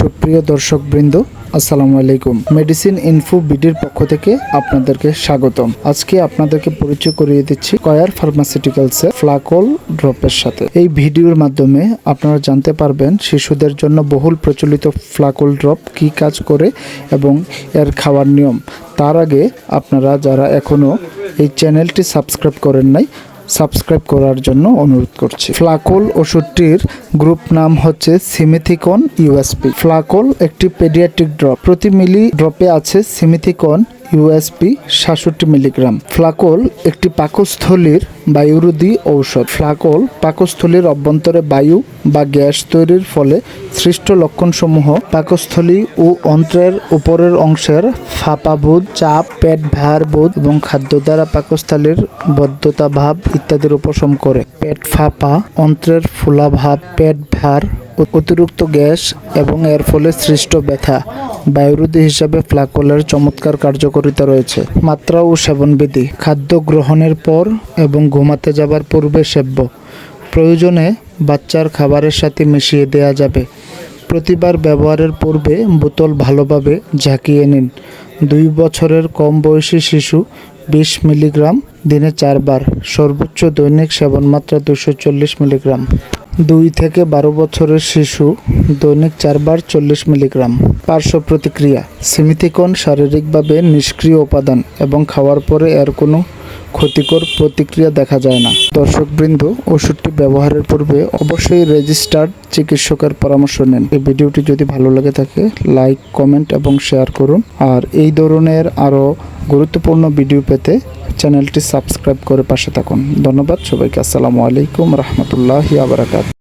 সুপ্রিয় দর্শক বৃন্দ আসসালামু আলাইকুম। মেডিসিন ইনফো বিডির পক্ষ থেকে আপনাদেরকে স্বাগতম। আজকে আপনাদেরকে পরিচয় করিয়ে দিচ্ছি কয়ার ফার্মাসিউটিক্যালসের ফ্লাকল ড্রপের সাথে। এই ভিডিওর মাধ্যমে আপনারা জানতে পারবেন শিশুদের জন্য বহুল প্রচলিত ফ্লাকল ড্রপ কি কাজ করে এবং এর খাওয়ার নিয়ম। তার আগে আপনারা যারা এখনও এই চ্যানেলটি সাবস্ক্রাইব করেন নাই সাবস্ক্রাইব করার জন্য অনুরোধ করছি। ফ্লাকোল ওষুধটির গ্রুপ নাম হচ্ছে সিমিথিকন ইউএসপি। ফ্লাকোল একটি পেডিয়াট্রিক ড্রপ। প্রতি মিলি ড্রপে আছে সিমিথিকন ইউএসপি সাতষট্টি মিলিগ্রাম। ফ্লাকোল একটি পাকস্থলীর বায়ুরোধী ঔষধ। ফ্লাকোল পাকস্থলীর অভ্যন্তরে বায়ু বা গ্যাস তৈরির ফলে সৃষ্ট লক্ষণসমূহ পাকস্থলী ও অন্ত্রের উপরের অংশের ফাঁপাবোধ, চাপ, পেট ভার বোধ এবং খাদ্য দ্বারা পাকস্থলীর বদ্ধতা ভাব ইত্যাদির উপশম করে। পেট ফাঁপা, অন্ত্রের ফোলাভাব, পেট ভার, অতিরিক্ত গ্যাস এবং এর ফলে সৃষ্ট ব্যথা। বায়ুরোধী হিসাবে ফ্লাকোলের চমৎকার কার্যকারিতা রয়েছে। মাত্রা ও সেবনবিধি, খাদ্য গ্রহণের পর এবং ঘুমাতে যাবার পূর্বে সেব্য। প্রয়োজনে বাচ্চার খাবারের সাথে মিশিয়ে দেয়া যাবে। প্রতিবার ব্যবহারের পূর্বে বোতল ভালোভাবে ঝাঁকিয়ে নিন। দুই বছরের কম বয়সী শিশু বিশ মিলিগ্রাম দিনে চারবার, সর্বোচ্চ দৈনিক সেবন মাত্রা দুশো চল্লিশ মিলিগ্রাম। দুই থেকে বারো বছরের শিশু, দৈনিক চারবার চল্লিশ মিলিগ্রাম। পার্শ্ব প্রতিক্রিয়া, সিমিথিকন শারীরিকভাবে নিষ্ক্রিয় উপাদান এবং খাওয়ার পরে এর কোনো ক্ষতিকর প্রতিক্রিয়া দেখা যায় না। দর্শকবৃন্দ, ওষুধটি ব্যবহারের পূর্বে অবশ্যই রেজিস্টার্ড চিকিৎসকের পরামর্শ নেন। এই ভিডিওটি যদি ভালো লাগে থাকে, লাইক, কমেন্ট এবং শেয়ার করুন। আর এই ধরনের আরও গুরুত্বপূর্ণ ভিডিও পেতে চ্যানেলটি সাবস্ক্রাইব করে পাশে থাকুন। ধন্যবাদ সবাইকে। আসসালামু আলাইকুম রহমতুল্লাহ আবরাকাত